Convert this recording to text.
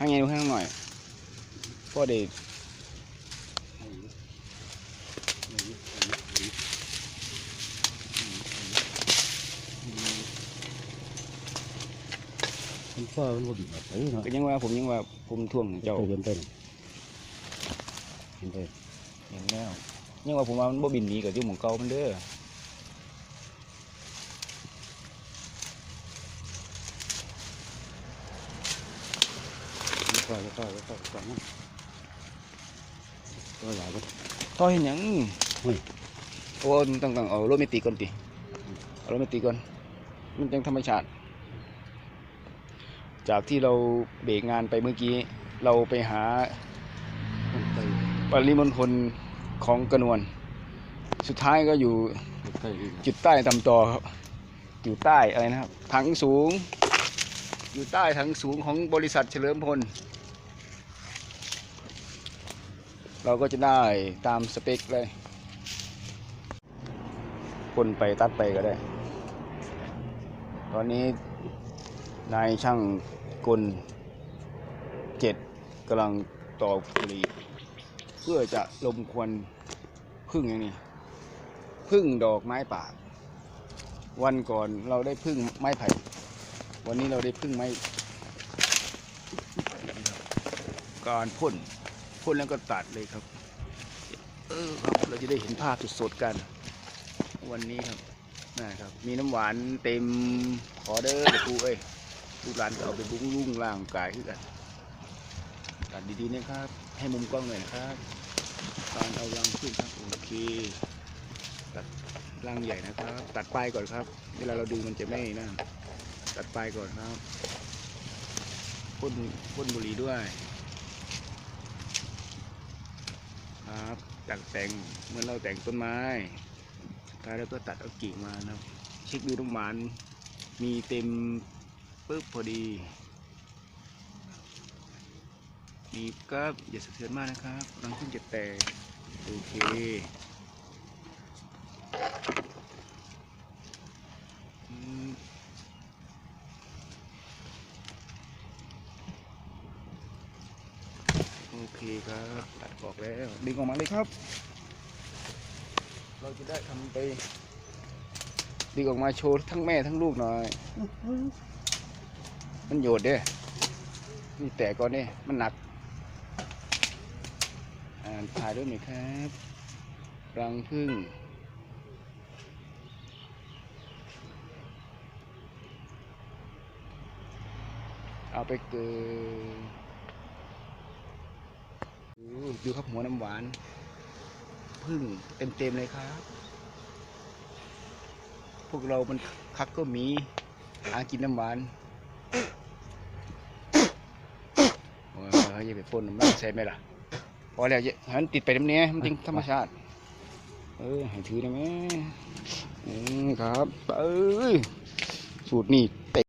ให้ไงดูให้หน่อยพ่อเด็กมันฟ้ามันบ่ดีแบบเอ้ยเนาะก็ยังว่าผมยังว่าผมท่วงเจ้าเห็นไปนี่เห็นไปเห็นแล้วยังว่าผมว่ามันบ่บินหนีกับที่หมองเก่ามันเด้อ ฟ้าก็ฟ้าก็ฟ้าก็ฟ้าก็หลายก็ต่อเห็นหยังเฮ้ยโอ้ต้องต้องเอารถเมติก่อนติเอารถเมติก่อนมันจังธรรมชาติ จากที่เราเบรกงานไปเมื่อกี้ เราไปหามันไปปริมณฑลของกระนวลสุดท้ายก็อยู่ใกล้อีกจุดใต้ตำต่อครับอยู่ใต้อะไรนะครับ ถังสูง อยู่ใต้ถังสูงของบริษัทเฉลิมพล เราก็จะได้ตามสเปคเลยคนไปตัดไปก็ได้ ตอนนี้นายช่างกลเจ็ดกำลังต่อบุหรีเพื่อจะลมควันพึ่งอย่างนี้พึ่งดอกไม้ป่า วันก่อนเราได้พึ่งไม้ไผ่ วันนี้เราได้พึ่งไม้การพ่นพ่นแล้วก็ตัดเลยครับ เออครับเราจะได้เห็นภาพสดๆกัน วันนี้ครับนะครับ มีน้ำหวานเต็มขอเด้อเดี๋ยวกูเอ้ยลูกหลานก็เอาไปบุ้งรุ่งร่างกายขึ้นกันตัดดีๆนะครับ ให้มุมกล้องหน่อยนะครับการเอารังขึ้นครับโอเคตัดรังใหญ่นะครับ ตัดปลายก่อนครับ เวลาเราดูมันจะไม่นั่น ตัดปลายก่อนครับพ่นพ่นบุหรี่ด้วย ครับตัดแต่งเหมื่อนเราแต่งต้นไม้ท้ายแล้วก็ตัดเอากิ่งมานะครับเช็คดูน้ำหวานมีเต็มปึ๊บพอดีบีบครับอย่าสะเทือนมากนะครับรังขึ้นจะแตกโอเค อืมโอ เคครับตัดออกแล้วดึงออกมาเลยครับ เราจะได้ทำไปดึงออกมาโชว์ทั้งแม่ทั้งลูกหน่อย มันโยดเด้นี่แต่ก่อนเนี่ยมันหนักอ่านถ่ายด้วยหน่อยครับรังพึ่งเอาไปเกลือดู ดูครับหัวน้ำหวาน พึ่งเต็มเต็มๆเลยครับ พวกเรามันคักก็มี หากินน้ำหวานโอ้ยอย่าไปพ่นน้ำลายใส่ไหมล่ะ พอแล้วให้มันติดไปน้ำเนี้ยมันจริงธรรมชาติ เออให้ถือได้ไหมอืมครับ เอ้ยสูตรนี่